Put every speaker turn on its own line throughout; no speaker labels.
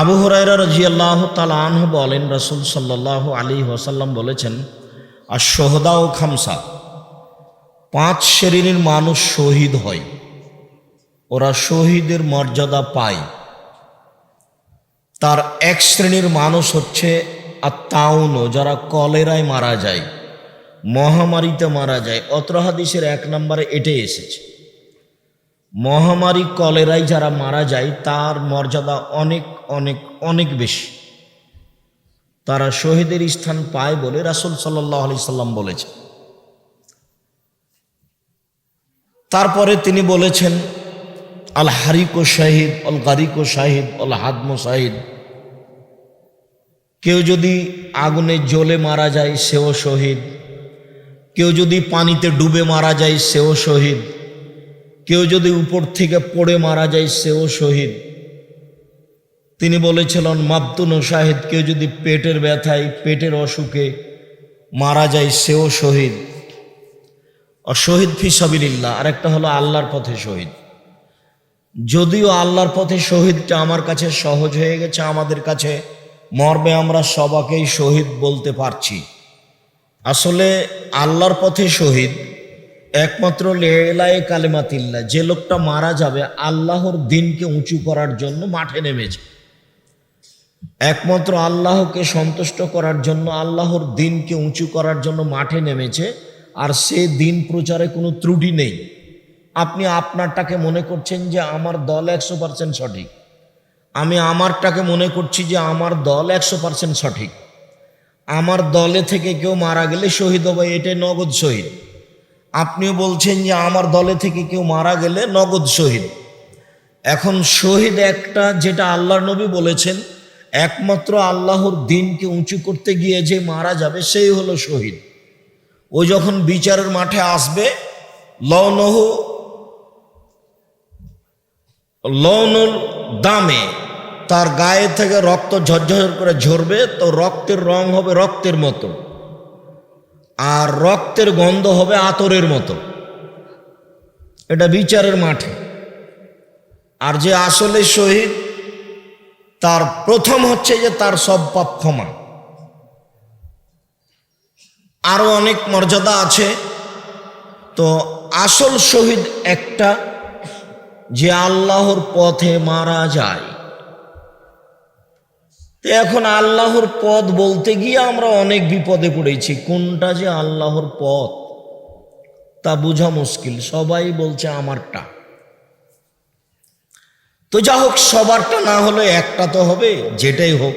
আবু হরাইরা রাজি আল্লাহ তালাহ বলেন, রসুল সাল্লাহ আলী ওসাল্লাম বলেছেন আর সোহদা ও খামসা, পাঁচ শ্রেণির মানুষ শহীদ হয়। ওরা শহীদের মর্যাদা পায়। তার এক শ্রেণির মানুষ হচ্ছে আর তাউনো যারা কলেরায় মারা যায়, মহামারীতে মারা যায়। অত্র হাদিসের এক নম্বরে এটাই এসেছে। মহামারী কলেরায় যারা মারা যায়, তার মর্যাদা অনেক অনেক অনেক বেশি। তারা শহীদের স্থান পায় বলে রাসুল সাল্লাহ আলি সাল্লাম বলেছেন। তারপরে তিনি বলেছেন, আল হারিকো শাহিদ অল গারিকো শাহিদ অল হাদমো শাহিদ। কেউ যদি আগুনে জ্বলে মারা যায়, সেও শহীদ। কেউ যদি পানিতে ডুবে মারা যায়, সেও শহীদ। কেউ যদি উপর থেকে পড়ে মারা যায়, সেও শহীদ। তিনি বলেছিলেন, মাবতুন শাহিদ, কেউ যদি পেটের ব্যথায়, পেটের অসুখে মারা যায়, সেও শহীদ। আর শহীদ ফিসাবিল্লা আর একটা হলো আল্লাহর পথে শহীদ। যদিও আল্লাহর পথে শহীদটা আমার কাছে সহজ হয়ে গেছে, আমাদের কাছে মর্মে আমরা সবাকেই শহীদ বলতে পারছি। আসলে আল্লাহর পথে শহীদ একমাত্র লেলায় কালেমাতিল্লা যে লোকটা মারা যাবে, আল্লাহর দিনকে উঁচু করার জন্য মাঠে নেমেছে। একমাত্র আল্লাহকে সন্তুষ্ট করার জন্য, আল্লাহর দিনকে উঁচু করার জন্য মাঠে নেমেছে, আর সে দিন প্রচারে কোনো ত্রুটি নেই। আপনি আপনারটাকে মনে করছেন যে আমার দল একশো পার্সেন্ট সঠিক। আমি আমারটাকে মনে করছি যে আমার দল একশো পার্সেন্ট সঠিক। আমার দলে থেকে কেউ মারা গেলে শহীদ হবে, এটাই নগদ শহীদ। আপনিও বলছেন যে আমার দলে থেকে কেউ মারা গেলে নগদ শহীদ। এখন শহীদ একটা, যেটা আল্লাহর নবী বলেছেন একমাত্র আল্লাহর দিনকে উঁচু করতে গিয়ে যে মারা যাবে সেই হলো শহীদ। ও যখন বিচারের মাঠে আসবে, লনহু, লনুল দামে তার গায়ে থেকে রক্ত ঝরঝর করে ঝরবে, তো রক্তের রং হবে রক্তের মতো। আর রক্তের গন্ধ হবে আতরের মতো। এটা বিচারের মাঠে। আর যে আসলে শহীদ তার প্রথম হচ্ছে যে তার সব পাপ ক্ষমা। আরও অনেক মর্যাদা আছে। তো আসল শহীদ একটা যে আল্লাহর পথে মারা যায়। তো এখন আল্লাহর পথ বলতে গিয়ে আমরা অনেক বিপদে পড়েছি। কোনটা যে আল্লাহর পথ তা বোঝা মুশকিল। সবাই বলছে আমারটা। তো যা হোক, সবারটা না হলে একটা তো হবে, যেটাই হোক।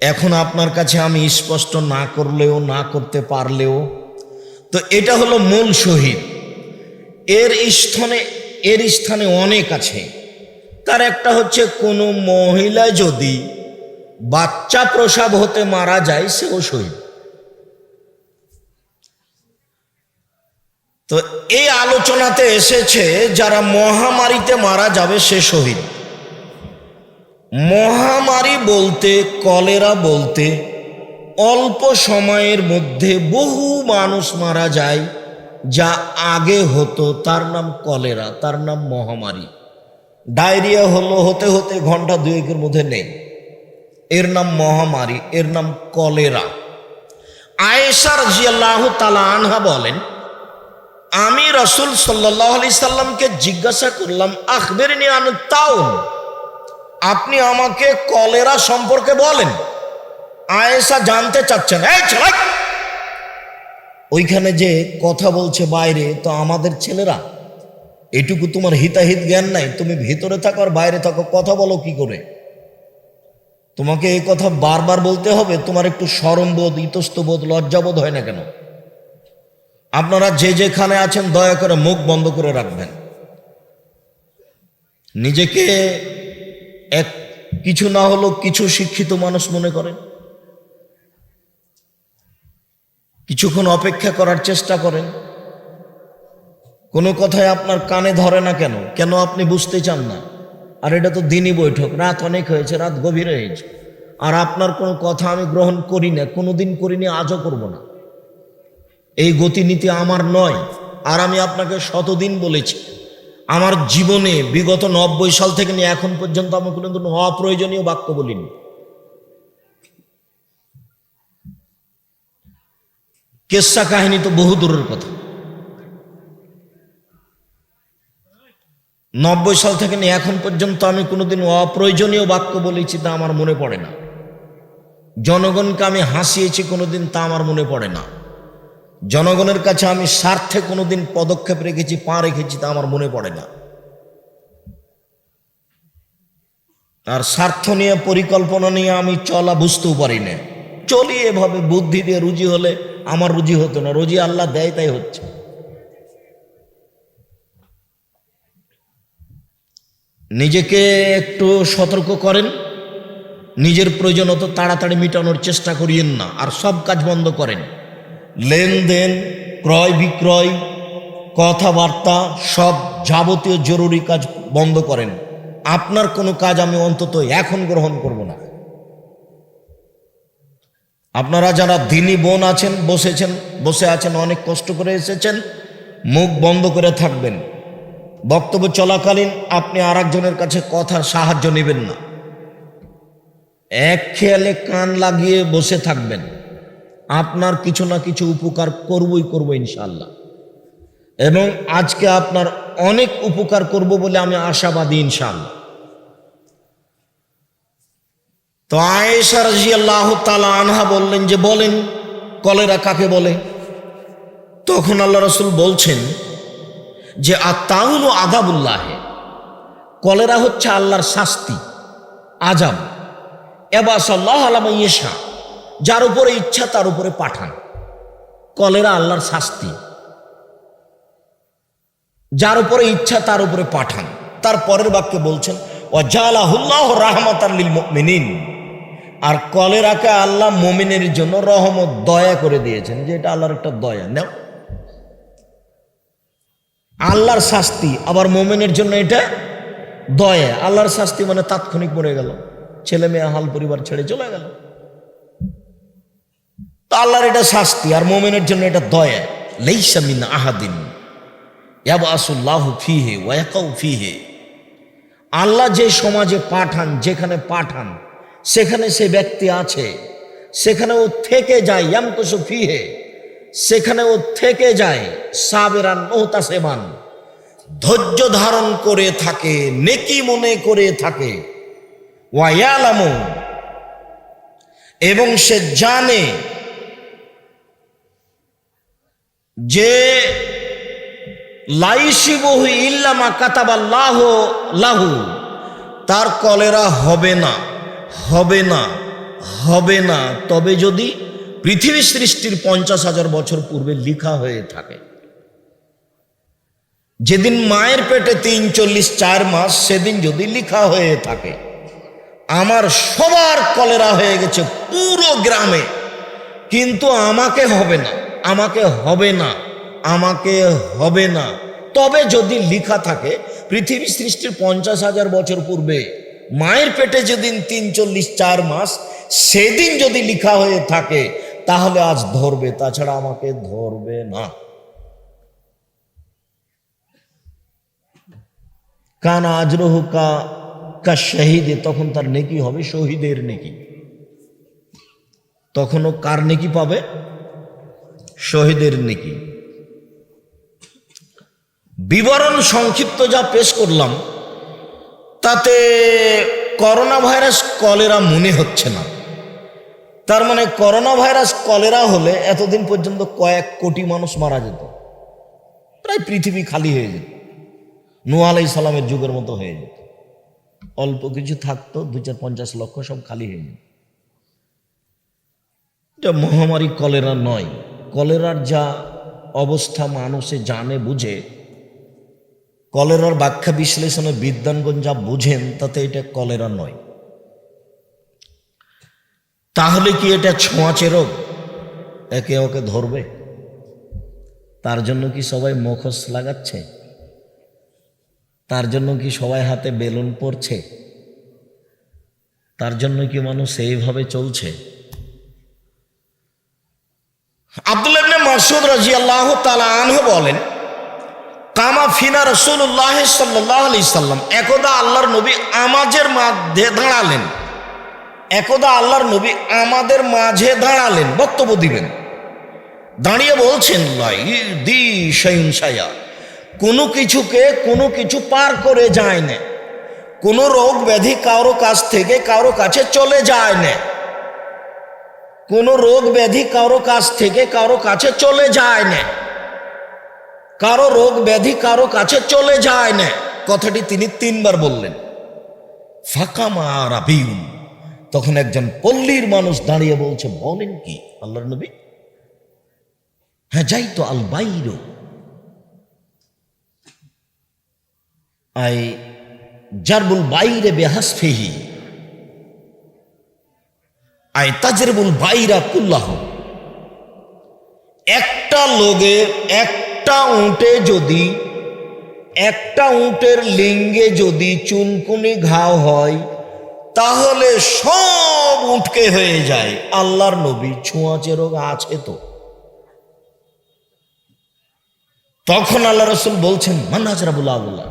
এখন আপনার কাছে আমি স্পষ্ট না করলেও, না করতে পারলেও, তো এটা হলো মূল শহীদ। এর স্থানে এর স্থানে অনেক আছে। তার একটা হচ্ছে, কোনো মহিলা যদি বাচ্চা প্রসাব হতে মারা যায়, সেও শহীদ। তো এই আলোচনাতে এসেছে, যারা মহামারীতে মারা যাবে সে শহীদ। মহামারী বলতে, কলেরা বলতে, অল্প সময়ের মধ্যে বহু মানুষ মারা যায়, যা আগে হতো। তার নাম কলেরা, তার নাম মহামারী। ডায়রিয়া হলো, হতে হতে ঘণ্টা দুয়েকের মধ্যে নেই। এর নাম মহামারী, এর নাম কলেরা। আয়েশার জিয়াল্লাহ তালা আনহা বলেন আমি রসুল সাল্লাহ আলি সাল্লামকে জিজ্ঞাসা করলাম আখবের নিয়ান তাউন আপনি আমাকে কলেরা সম্পর্কে বলেন। আয়েশা জানতে চাচ্ছেন ওইখানে যে কথা বলছে বাইরে, তো আমাদের ছেলেরা, এটুকু তোমার হিতাহিত জ্ঞান নাই, তুমি ভেতরে থাকো আর বাইরে থাকো, কথা বলো কি করে? তোমাকে এই কথা বারবার বলতে হবে, তোমার একটু সরমবোধ ইতস্তবোধ, লজ্জাবোধ হয় না কেন? আপনারা যে যেখানে আছেন, দয়া করে মুখ বন্ধ করে রাখবেন। নিজেকে এক কিছু না হলেও কিছু শিক্ষিত মানুষ মনে করেন। কিছুক্ষণ অপেক্ষা করার চেষ্টা করেন। কোনো কথায় আপনার কানে ধরে না কেন? কেন আপনি বুঝতে চান না? আর এটা তো দিনই বৈঠক, রাত অনেক হয়েছে, রাত গভীর হয়েছে। আর আপনার কোনো কথা আমি গ্রহণ করি না কোনো দিন করিনি, আজও করব না। এই গতিনীতি আমার নয়, আর আমি আপনাকে শতদিন বলেছি। আমার জীবনে বিগত নব্বই সাল থেকে নিয়ে এখন পর্যন্ত আমি কোনোদিন অপ্রয়োজনীয় বাক্য বলিনি। কেসা কাহিনী তো বহু দূরের কথা। নব্বই সাল থেকে নিয়ে এখন পর্যন্ত আমি কোনোদিন অপ্রয়োজনীয় বাক্য বলেছি তা আমার মনে পড়ে না। জনগণকে আমি হাসিয়েছি কোনোদিন তা আমার মনে পড়ে না। জনগণের কাছে আমি স্বার্থে কোনোদিন পদক্ষেপ রেখেছি, পা রেখেছি তা আমার মনে পড়ে না। আর স্বার্থ নিয়ে, পরিকল্পনা নিয়ে আমি চলা বুঝতেও পারি না। চলি এভাবে, বুদ্ধি দিয়ে রুজি হলে আমার রুজি হতো না, রুজি আল্লাহ দেয় তাই হচ্ছে। নিজেকে একটু সতর্ক করেন, নিজের প্রয়োজন অত তাড়াতাড়ি মিটানোর চেষ্টা করিয়েন না, আর সব কাজ বন্ধ করেন। লেনদেন, ক্রয় বিক্রয়, কথাবার্তা, সব যাবতীয় জরুরি কাজ বন্ধ করেন। আপনার কোনো কাজ আমি অন্তত এখন গ্রহণ করব না। আপনারা যারা দিনী বোন আছেন, বসেছেন, বসে আছেন, অনেক কষ্ট করে এসেছেন, মুখ বন্ধ করে থাকবেন। বক্তব্য চলাকালীন আপনি আর একজনের কাছে কথার সাহায্য নেবেন না। এক খেয়ালে কান লাগিয়ে বসে থাকবেন। আপনার কিছু না কিছু উপকার করবই করব ইনশাল্লাহ এবং আজকে আপনার অনেক উপকার করব বলে আমি আশাবাদী ইনশাল্লাহ তো আয়েশা রাজি আল্লাহ তালা আনহা বললেন যে, বলেন, কলেরা কাকে বলে? তখন আল্লাহ রসুল বলছেন যে আত্মাউল আদাবুল্লাহে কলেরা হচ্ছে আল্লাহর শাস্তি আজাব এবাস আল্লাহ আলামা ইয়েশা। যার উপরে ইচ্ছা, তার উপরে পাঠান। কলেরা আল্লাহর শাস্তি। যার উপরে ইচ্ছা, তার উপরে পাঠান। তার পরের বাক্যে বলছেন ও জালাহুল্লাহ রাহমাত মিনিন আর কলেরাকে আল্লাহ মোমিনের জন্য রহমত, দয়া করে দিয়েছেন, যে এটা আল্লাহর একটা দয়া। নেও। আল্লাহর শাস্তি, আবার মোমেনের জন্য এটা দয়া। আল্লাহর শাস্তি মানে তাৎক্ষণিক মরে গেল। ছেলে মেয়ে হাল পরিবার ছেড়ে চলে গেল। আল্লাহর এটা শাস্তি আর মোমেনের জন্য এটা দয়া। আহাদিন। ফিহে ওয়াকাউ ফিহে। আল্লাহ যে সমাজে পাঠান, যেখানে পাঠান, সেখানে সে ব্যক্তি আছে। সেখানে ও থেকে যায়, ইয়ামকসু ফিহে। সেখানে ও থেকে যায়, সাবেরান মোহতাসেমান। ধৈর্য ধারণ করে থাকে, নেকি মনে করে থাকে। ওয়ায়ালামু এবং সে জানে যে লাইসিবহু ইল্লামা কাতাবাল্লাহ লাহু, তার কলেরা হবে না হবে না হবে না। তবে যদি পৃথিবী সৃষ্টির পঞ্চাশ হাজার বছর পূর্বে লিখা হয়ে থাকে, যেদিন মায়ের পেটে তিন চল্লিশ চার মাস, সেদিন যদি লিখা হয়ে থাকে, আমার সবার কলেরা হয়ে গেছে পুরো গ্রামে, কিন্তু আমাকে হবে না। আমাকে হবে না, আমাকে হবে না। তবে যদি লিখা থাকে, পৃথিবী সৃষ্টির পঞ্চাশ হাজার বছর পূর্বে, মায়ের পেটে যেদিন তিন চল্লিশ চার মাস, সেদিন যদি লিখা হয়ে থাকে, তাহলে আজ ধরবে, তাছাড়া আমাকে ধরবে না। কান আজরহ কা কা শহীদে, তখন তার নেকি হবে শহীদের নেকি। তখনও কার নেকি পাবে? শহীদের নেকি। বিবরণ সংক্ষিপ্ত যা পেশ করলাম, তাতে করোনা ভাইরাস কলেরা মনে হচ্ছে না। তার মানে করোনা ভাইরাস কলেরা হলে এতদিন পর্যন্ত কয়েক কোটি মানুষ মারা যেত। প্রায় পৃথিবী খালি হয়ে যেত। নু আলাই সালামের যুগের মতো হয়ে যেত। অল্প কিছু থাকতো, দু চার পঞ্চাশ লক্ষ সব খালি হয়ে যেত। এটা মহামারী কলেরা নয়। কলেরার যা অবস্থা মানুষে জানে, বুঝে। কলেরার ব্যাখ্যা বিশ্লেষণে বিদ্যানগণ যা বুঝেন, তাতে এটা কলেরা নয়। তাহলে কি এটা ছোঁয়াচে রোগ? একে ওকে ধরবে? তার জন্য কি সবাই মুখোশ লাগাচ্ছে? তার জন্য কি সবাই হাতে বেলুন পড়ছে তার জন্য কি মানুষ এইভাবে চলছে? আব্দুল ইবনে মাসুদ রাজি আল্লাহ আনহু বলেন, কামা ফিনা রসুল্লাহ সাল্লাহ সাল্লাম। একদা আল্লাহর নবী আমাজের মধ্যে দাঁড়ালেন। একদা আল্লাহর নবী আমাদের মাঝে দাঁড়ালেন, বক্তব্য দিবেন। দাঁড়িয়ে বলছেন দি সায়া কোনো কিছুকে কোনো কিছু পার করে যায় না। কোনো রোগ ব্যাধি কারও কাছ থেকে কারও কাছে চলে যায় না। কোনো রোগ ব্যাধি কারও কাছ থেকে কারও কাছে চলে যায় না। কারও রোগ ব্যাধি কারও কাছে চলে যায় না। কথাটি তিনি তিনবার বললেন। ফাঁকা মা রাবিউন। তখন একজন পল্লীর মানুষ দাঁড়িয়ে বলছে, বলেন কি আল্লাহর নবী? হ্যাঁ যাই তো আল বাইর। আই জারবুল বাইরে বেহাস ফেহি আই তাজরবুল বাইরা কুল্লাহ। একটা লোকের একটা উঁটে যদি, একটা উঁটের লিঙ্গে যদি চুনকুনি ঘাও হয়, তাহলে সব উঠকে হয়ে যায়। আল্লাহর নবী ছোঁয়াচে রোগ আছে তো। তখন আল্লাহ রসুল বলছেন মান্নাজরাবুল আবুল্লাহ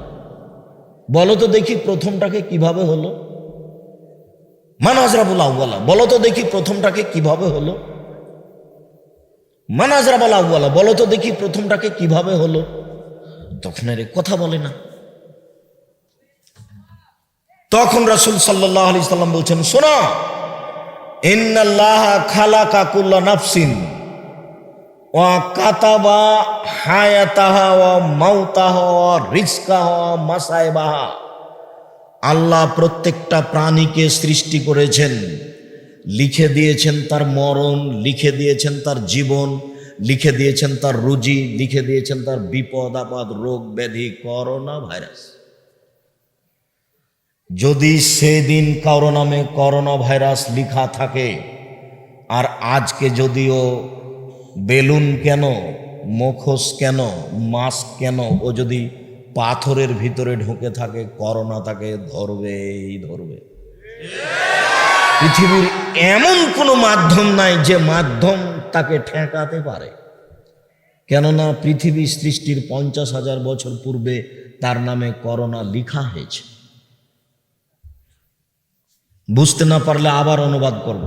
বলো তো দেখি প্রথমটাকে কীভাবে হলো। মানাজরাবুল আউ্বালা বলো তো দেখি প্রথমটাকে কীভাবে হলো? মানাজরাবুল আউ্বালা বলো তো দেখি প্রথমটাকে কীভাবে হলো? তখন এর কথা বলে না। তখন রাসুল সাল্লাহ আলি সাল্লাম বলছেন, শোনো, ইন্নাল্লাহ খালা কাকুল্লা নাফসিন, ওয়া কাতাবা হায়াতাহা, ওয়া মাউতাহা, ওয়া মাসাইবাহা আল্লাহ প্রত্যেকটা প্রাণীকে সৃষ্টি করেছেন। লিখে দিয়েছেন তার মরণ, লিখে দিয়েছেন তার জীবন, লিখে দিয়েছেন তার রুজি, লিখে দিয়েছেন তার বিপদ, আপদ, রোগ, ব্যাধি, করোনা ভাইরাস। যদি সেদিন কারও নামে করোনা ভাইরাস লিখা থাকে, আর আজকে যদিও বেলুন কেন, মুখোশ কেন, মাস্ক কেন, ও যদি পাথরের ভিতরে ঢুকে থাকে, করোনা তাকে ধরবেই ধরবে। পৃথিবীর এমন কোনো মাধ্যম নাই যে মাধ্যম তাকে ঠেকাতে পারে। কেননা পৃথিবী সৃষ্টির পঞ্চাশ হাজার বছর পূর্বে তার নামে করোনা লিখা হয়েছে। বুঝতে না পারলে আবার অনুবাদ করব।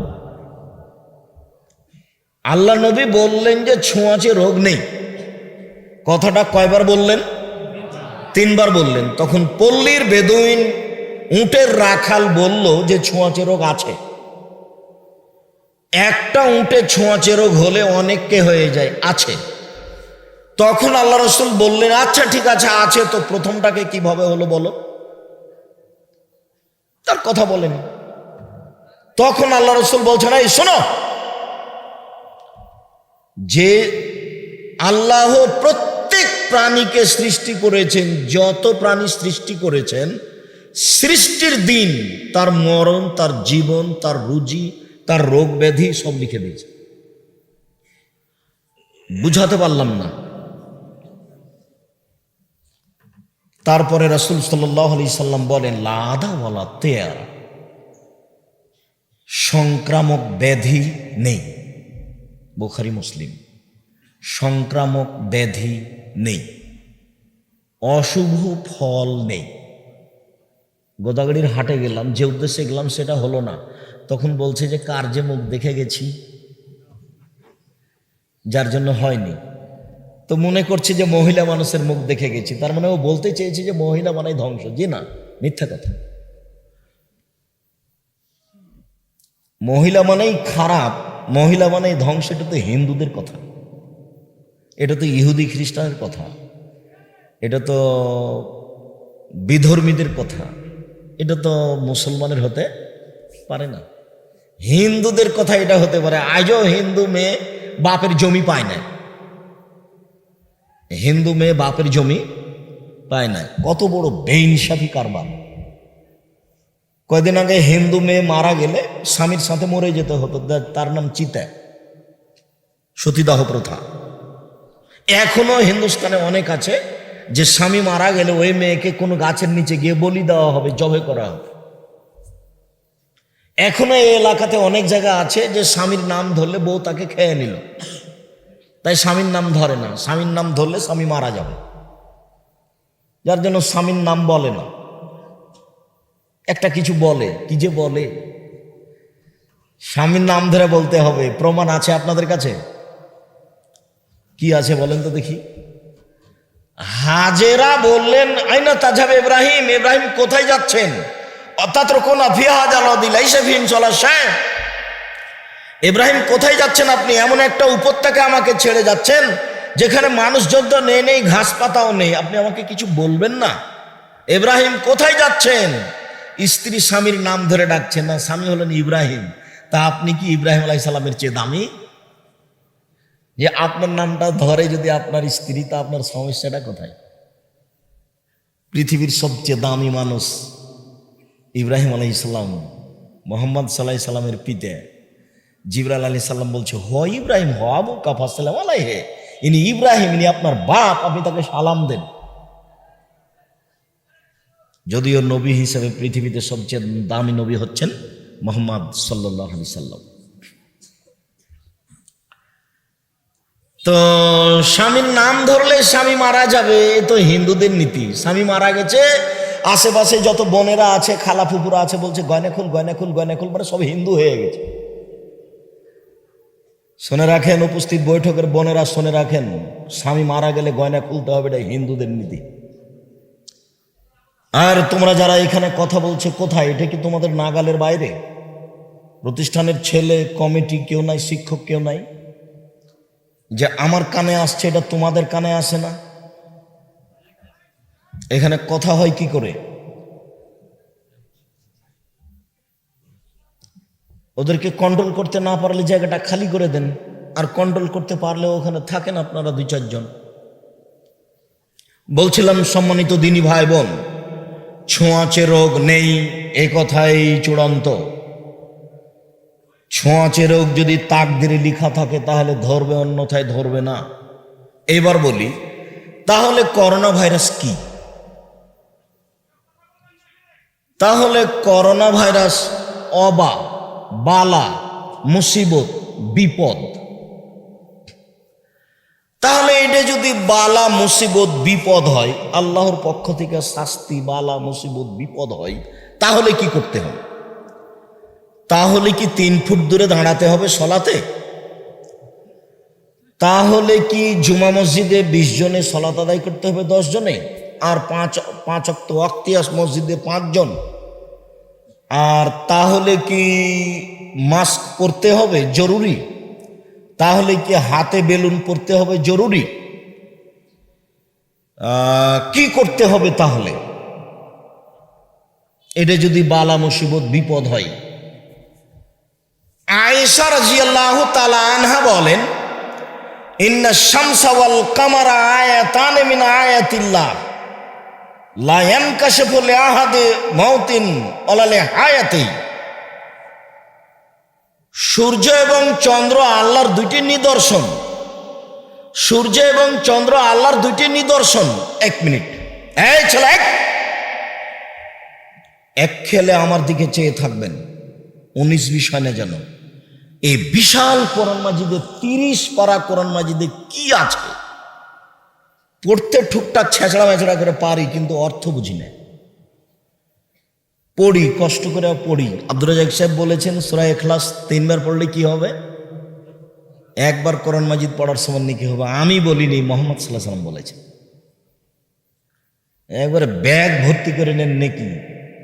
আল্লাহ নবী বললেন যে ছোঁয়াচে রোগ নেই। কথাটা কয়বার বললেন? তিনবার বললেন, তখন পল্লীর বেদুইন উটের রাখাল বলল যে ছোঁয়াচে রোগ আছে। একটা উঁটে ছোঁয়াচে রোগ হলে অনেককে হয়ে যায়, আছে। তখন আল্লাহ রসুল বললেন আচ্ছা ঠিক আছে আছে তো, প্রথমটাকে কীভাবে হলো বলো। তার কথা বলেন। তখন আল্লাহ রসুল বলছেন, এই শোনো, যে আল্লাহ প্রত্যেক প্রাণীকে সৃষ্টি করেছেন, যত প্রাণী সৃষ্টি করেছেন, সৃষ্টির দিন, তার মরণ, তার জীবন, তার রুজি, তার রোগ ব্যাধি সব লিখে দিয়েছে। বুঝাতে পারলাম না। তারপরে রাসুল সাল্লাহ সাল্লাম বলেন লাদাওয়ালা তেয়ার, সংক্রামক ব্যাধি নেই। বোখারি, মুসলিম। সংক্রামক ব্যাধি নেই। অশুভ ফল নেই। গোদাগাড়ির হাটে গেলাম, যে উদ্দেশ্যে গেলাম সেটা হলো না। তখন বলছে যে, কার যে মুখ দেখে গেছি? যার জন্য হয়নি। তো মনে করছে যে, মহিলা মানুষের মুখ দেখে গেছি। তার মানে ও বলতে চেয়েছে যে, মহিলা মানে ধ্বংস। জি না, মিথ্যা কথা। মহিলা মানেই খারাপ, মহিলা মানেই ধ্বংস, এটা তো হিন্দুদের কথা। এটা তো ইহুদি খ্রিস্টানের কথা। এটা তো বিধর্মীদের কথা। এটা তো মুসলমানের হতে পারে না। হিন্দুদের কথা এটা হতে পারে। আজও হিন্দু মেয়ে বাপের জমি পায় না। হিন্দু মেয়ে বাপের জমি পায় না। কত বড় বেইনসাফি কারবার। কয়দিন আগে হিন্দু মেয়ে মারা গেলে স্বামীর সাথে মরে যেতে হতো। তার নাম চিতা। সতীদাহ প্রথা। এখনও হিন্দুস্তানে অনেক আছে যে স্বামী মারা গেলে ওই মেয়েকে কোনো গাছের নিচে গিয়ে বলি দেওয়া হবে, জবে করা হবে। এখনও এই এলাকাতে অনেক জায়গা আছে যে স্বামীর নাম ধরলে বউ তাকে খেয়ে নিল। তাই স্বামীর নাম ধরে না, স্বামীর নাম ধরলে স্বামী মারা যাবে। যার জন্য স্বামীর নাম বলে না। একটা কিছু বলে, কি যে বলে? স্বামীর নাম ধরে বলতে হবে, প্রমাণ আছে আপনাদের কাছে? কি আছে বলেন তো দেখি। হাজেরা বললেন, আইনা তাজাব ইব্রাহিম ইব্রাহিম কোথায় যাচ্ছেন? অর্থাৎ কোন ইব্রাহিম, কোথায় যাচ্ছেন আপনি? এমন একটা উপত্যকা আমাকে ছেড়ে যাচ্ছেন, যেখানে মানুষ যোদ্ধ নেই নেই, ঘাস পাতাও নেই। আপনি আমাকে কিছু বলবেন না? ইব্রাহিম, কোথায় যাচ্ছেন? স্ত্রী স্বামীর নাম ধরে ডাকছেন। না, স্বামী হলেন ইব্রাহিম। তা আপনি কি ইব্রাহিম আলাইসলামের চেয়ে দামি? যে আপনার নামটা ধরে যদি আপনার স্ত্রী, তা আপনার সমস্যাটা কোথায়? পৃথিবীর সবচেয়ে দামি মানুষ ইব্রাহিম আলাই ইসলাম মোহাম্মদ সাল্লাহ সাল্লামের পিতে। জিবরাল আলী সাল্লাম বলছে, হ ইব্রাহিম, হ আবু কাফা সাল্লাম আলাই হে ইনি ইব্রাহিম, ইনি আপনার বাপ, আপনি তাকে সালাম দেন। যদিও নবী হিসেবে পৃথিবীতে সবচেয়ে দামি নবী হচ্ছেন মোহাম্মদ সাল্লাহ আলি সাল্লাম। তো স্বামীর নাম ধরলে স্বামী মারা যাবে, এ তো হিন্দুদের নীতি। স্বামী মারা গেছে, আশেপাশে যত বোনেরা আছে, খালা ফুপুরা আছে, বলছে গয়না খুল গয়না খুল গয়না খুল মানে সব হিন্দু হয়ে গেছে। শুনে রাখেন, উপস্থিত বৈঠকের বোনেরা শুনে রাখেন, স্বামী মারা গেলে গয়না খুলতে হবে, এটা হিন্দুদের নীতি। আর তোমরা যারা এখানে কথা বলছে, কোথায়? এটা কি তোমাদের নাগালের বাইরে? প্রতিষ্ঠানের ছেলে, কমিটি কেউ নাই, শিক্ষক কেউ নাই? যে আমার কানে আসছে, এটা তোমাদের কানে আসে না? এখানে কথা হয় কি করে? ওদেরকে কন্ট্রোল করতে না পারলে জায়গাটা খালি করে দেন, আর কন্ট্রোল করতে পারলে ওখানে থাকেন আপনারা দুই, চারজন। বলছিলাম, সম্মানিত দিনী ভাই বোন, ছোঁয়াচে রোগ নেই, এ কথাই চূড়ান্ত। ছোঁয়াচে রোগ যদি তাকদিরে লিখা থাকে, তাহলে ধরবে, অন্যথায় ধরবে না। এবার বলি, তাহলে করোনা ভাইরাস কি? তাহলে করোনা ভাইরাস অবা, বালা, মুসিবত, বিপদ। তাহলে এটা যদি বালা, মুসিবত, বিপদ হয়, আল্লাহর পক্ষ থেকে শাস্তি, বালা, মুসিবত, বিপদ হয়, তাহলে কি করতে হবে? তাহলে কি তিন ফুট দূরে দাঁড়াতে হবে সলাতে? তাহলে কি জুমা মসজিদে বিশ জনে সলাত আদায় করতে হবে দশ জনে? আর পাঁচ পাঁচ অক্ত অক্তিয়াস মসজিদে পাঁচজন আর তাহলে কি মাস্ক পরতে হবে জরুরি? তাহলে কি হাতে বেলুন পরতে হবে জরুরি? কি করতে হবে তাহলে? এটা যদি বালা মুসিবত, বিপদ হয়। আয়েশা রাজিয়াল্লাহু তাআলা আনহা বলেন, ইন্না শামসা ওয়াল কামারা আয়াতান মিন আয়াতিল্লাহ। লা ইয়ানকাশিফু লিআহাদি মাউতিন ওয়ালা লিহায়াতি। সূর্য এবং চন্দ্র আল্লাহর দুইটি নিদর্শন। সূর্য এবং চন্দ্র আল্লাহর দুইটি নিদর্শন। এক মিনিট। এই ছেলে, এক। এক খেলে আমার দিকে চেয়ে থাকবেন। উনিশ বিষয় না যেন। এই বিশাল কোরআন মাজিদে তিরিশ পারা কোরআন মাজিদে কি আছে? পড়তে ঠুকটাক ছেঁচড়া মেচড়া করে পারি, কিন্তু অর্থ বুঝি না। পড়ি, কষ্ট করে পড়ি। আব্দুর রাজাক সাহেব বলেছেন, সুরা এখলাস তিনবার পড়লে কি হবে? একবার কোরআন মাজিদ পড়ার সময় কি হবে। আমি বলিনি, মোহাম্মদ সাল্লাহ সাল্লাম বলেছেন। একবারে ব্যাগ ভর্তি করে নেন নাকি।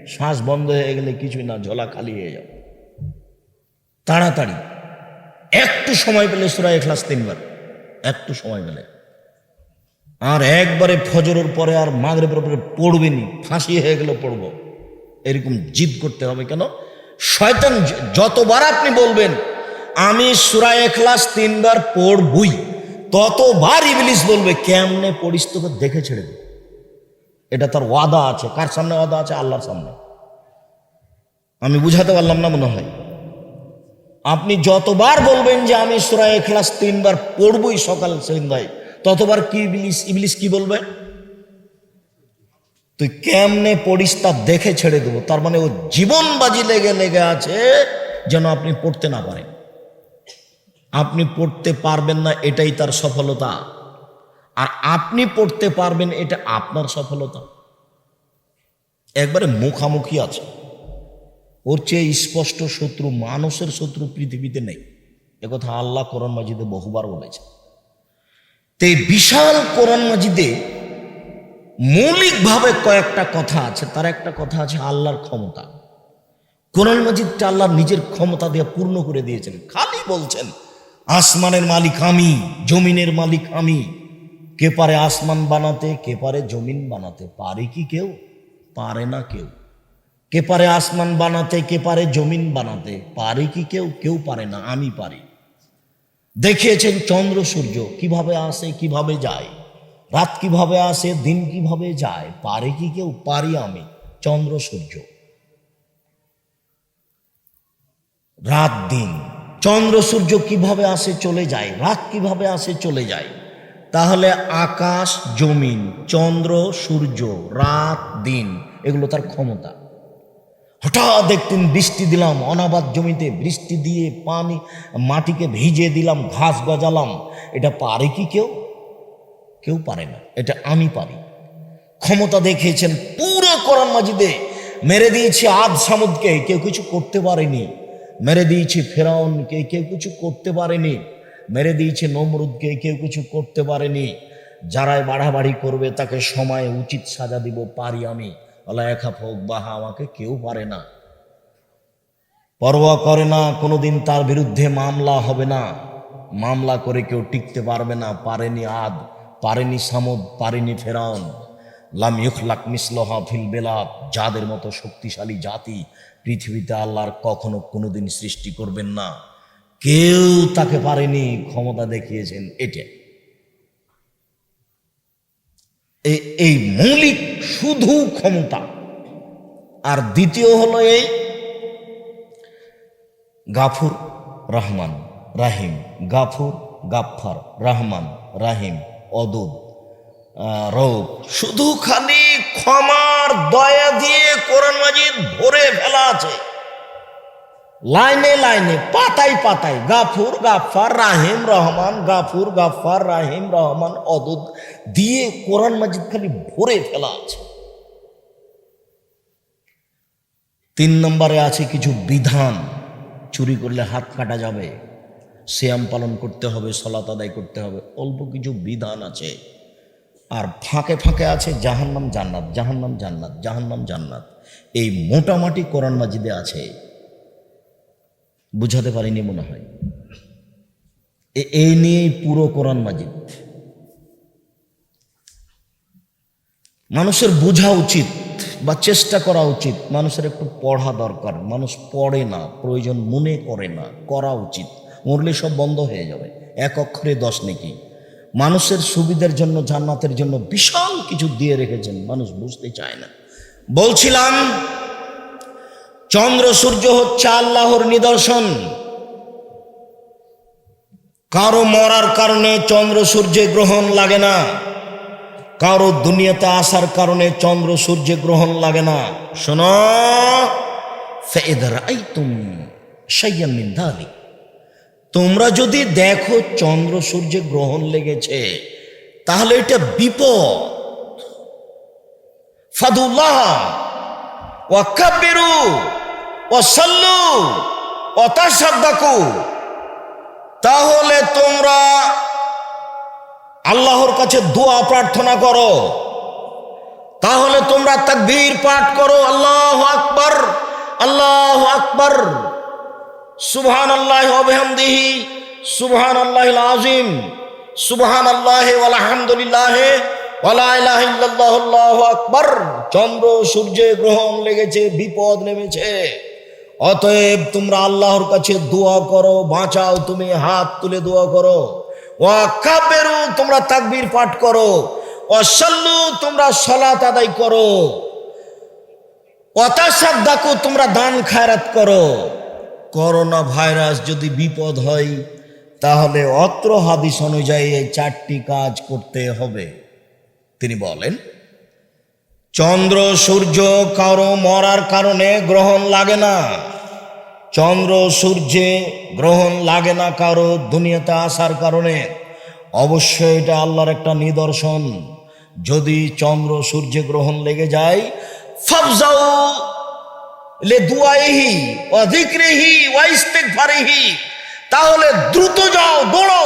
শ্বাস বন্ধ হয়ে গেলে কিছুই না, ঝোলা খালি হয়ে যাবে। তাড়াতাড়ি। একটু সময় পেলে সুরা এখলাস তিনবার। একটু সময় পেলে। আর একবারে ফজরের পরে আর মাগরেবের পরে পড়বেনি ফাঁসি হয়ে গেলে পড়ব। এরকম জিদ করতে হবে কেন? শয়তান যতবার আপনি বলবেন, আমি সুরা এখলাস তিনবার পড়বই ততবার ইবলিস বলবে, কেমনে পড়িস তোকে দেখে ছেড়ে দেবে এটা তার ওয়াদা আছে। কার সামনে ওয়াদা আছে? আল্লাহর সামনে। আমি বুঝাতে পারলাম না মনে হয়। আপনি যতবার বলবেন যে আমি সুরা এখলাস তিনবার পড়বই সকাল সন্ধ্যায় ততবার কি ইবলিস ইবলিস কি বলবে? তুই কেমনে পড়িস তা দেখে ছেড়ে দেবো। তার মানে ও জীবন বাজি লেগে লেগে আছে যেন আপনি পড়তে না পারেন। আপনি পড়তে পারবেন না, এটাই তার সফলতা। আর আপনি পড়তে পারবেন, এটা আপনার সফলতা। একবারে মুখামুখি আছে। ওর চেয়ে স্পষ্ট শত্রু মানুষের শত্রু পৃথিবীতে নেই। একথা আল্লাহ কোরআন মাজিদে বহুবার বলেছে তো এই বিশাল কোরআন মাজিদে মৌলিকভাবে কয়েকটা কথা আছে, তার একটা কথা আছে আল্লাহর ক্ষমতা। কোরআন মাজিদটা আল্লাহ নিজের ক্ষমতা দিয়ে পূর্ণ করে দিয়েছেন, খালি বলছেন, আসমানের মালিক আমি, জমিনের মালিক আমি। কে পারে আসমান বানাতে, কে পারে জমিন বানাতে, পারে কি কেউ? পারে না কেউ। কে পারে আসমান বানাতে, কে পারে জমিন বানাতে, পারে কি কেউ? কেউ পারে না, আমি পারি। দেখিয়েছেন চন্দ্র, সূর্য, কীভাবে আসে, কীভাবে যায়, রাত কীভাবে আসে, দিন কীভাবে যায়, পারে কি কেউ? পারি আমি, চন্দ্র, সূর্য। রাত, দিন। চন্দ্র, সূর্য কীভাবে আসে, চলে যায়, রাত কীভাবে আসে, চলে যায়। তাহলে আকাশ, জমিন, চন্দ্র, সূর্য, রাত, দিন, এগুলো তার ক্ষমতা। হঠাৎ একদিন বৃষ্টি দিলাম, অনাবাদ জমিতে বৃষ্টি দিয়ে পানি মাটিকে ভিজে দিলাম, ঘাস গজালাম। এটা পারে কি কেউ? কেউ পারে না, এটা আমি পারি। ক্ষমতা দেখিয়েছেন পুরো কোরআন মাজিদে, মেরে দিয়েছি আদ সামুদকে, কেউ কিছু করতে পারেনি। মেরে দিয়েছি ফেরাউনকে, কেউ কিছু করতে পারেনি। মেরে দিয়েছে নমরুদকে, কেউ কিছু করতে পারেনি। যারাই বাড়াবাড়ি করবে, তাকে সময়ে উচিত সাজা দিব, পারি আমি। আল্লাহ একা হোক, বাহা আমাকে কেউ পারে না। পরোয়া করে না, কোনোদিন তার বিরুদ্ধে মামলা হবে না। মামলা করে কেউ টিকতে পারবে না, পারেনি আদ, পারেনি সামদ, পারেনি ফেরাউন। লাম ইউখলাক মিসলহা ফিল বেলাত যাদের মতো শক্তিশালী জাতি পৃথিবীতে আল্লাহর কখনো কোনোদিন সৃষ্টি করবেন না। কেউ তাকে পারেনি, ক্ষমতা দেখিয়েছেন এটা এ- এই মৌলিক শুধু ক্ষমতা। আর দ্বিতীয় হলো এই গাফুর রহমান, রাহিম, গাফুর গাফার রহমান, রাহিম অদুদ রৌফ। শুধু খালি ক্ষমার দয়া দিয়ে কোরআন মাজিদ ভরে ফেলা আছে। লাইনে লাইনে, পাতায় পাতায়, গাফুর গাফার রাহিম রহমান, গাফুর গাফার রাহিম রহমান অদুদ দিয়ে কোরআন মাজিদ খালি ভরে ফেলা আছে। তিন নম্বরে আছে কিছু বিধান, চুরি করলে হাত কাটা যাবে শ্যাম পালন করতে হবে সলাত আদায় করতে হবে, অল্প কিছু বিধান আছে। আর ফাঁকে ফাঁকে আছে জাহান্নাম জান্নাত জাহান্নাম জান্নাত জাহান্নাম জান্নাত। এই মোটামুটি কোরআন মাজিদে আছে বুঝাতে পারিনি মনে হয়। এই নিয়েই পুরো কোরআন মাজিদ। মানুষের বোঝা উচিত বা চেষ্টা করা উচিত, মানুষের একটু পড়া দরকার। মানুষ পড়ে না, প্রয়োজন মনে করে না, করা উচিত। মরলে সব বন্ধ হয়ে যাবে, এক অক্ষরে দশ নাকি। মানুষের সুবিধার জন্য, জান্নাতের জন্য বিশাল কিছু দিয়ে রেখেছেন, মানুষ বুঝতে চায় না। বলছিলাম চন্দ্র, সূর্য হচ্ছে আল্লাহর নিদর্শন। কারও মরার কারণে চন্দ্র, সূর্যে গ্রহণ লাগে না। কারও দুনিয়াতে আসার কারণে চন্দ্র, সূর্যে গ্রহণ লাগে না। শোনো। তোমরা যদি দেখো চন্দ্র, সূর্যে গ্রহণ লেগেছে, তাহলে এটা বিপদ। ফাদুল্লাহ, ওয়াকাব্বিরু। ওয়াসাল্লু ওয়াতাসাদ্দাকু তাহলে তোমরা আল্লাহর কাছে দোয়া প্রার্থনা করো। তাহলে তোমরা তাকবীর পাঠ করো, আল্লাহ আকবার আল্লাহ আকবার। সুবহান আল্লাহ অবহামদিহি সুবহান আল্লাহ আজিম সুবহান আল্লাহ আলহামদুলিল্লাহ আকবার। চন্দ্র সূর্যে গ্রহণ লেগেছে, বিপদ নেমেছে। অতএব তোমরা আল্লাহর কাছে দোয়া করো, বাঁচাও তুমি, হাত তুলে দোয়া করো। ওয়াকাবেরু তোমরা তাকবীর পাঠ করো। অসাল্লু তোমরা সলাত আদায় করো। অতাসাদ্দাকু তোমরা দান খায়রাত করো। করোনা ভাইরাস যদি বিপদ হয়, তাহলে অত্র হাদিস অনুযায়ী এই চারটি কাজ করতে হবে। তিনি বলেন, চন্দ্র, সূর্য, কারও মরার কারণে গ্রহণ লাগে না। চন্দ্র সূর্যে গ্রহণ লাগে না কারও, দুনিয়াতে আসার কারণে। অবশ্যই এটা আল্লাহর একটা নিদর্শন। যদি চন্দ্র সূর্য গ্রহণ লেগে যায়, ফাফজাউ লে দুয়াইহি ওয়া যিকরিহি ওয়া ইস্তিগফারিহি। তাহলে দ্রুত যাও দৌড়ো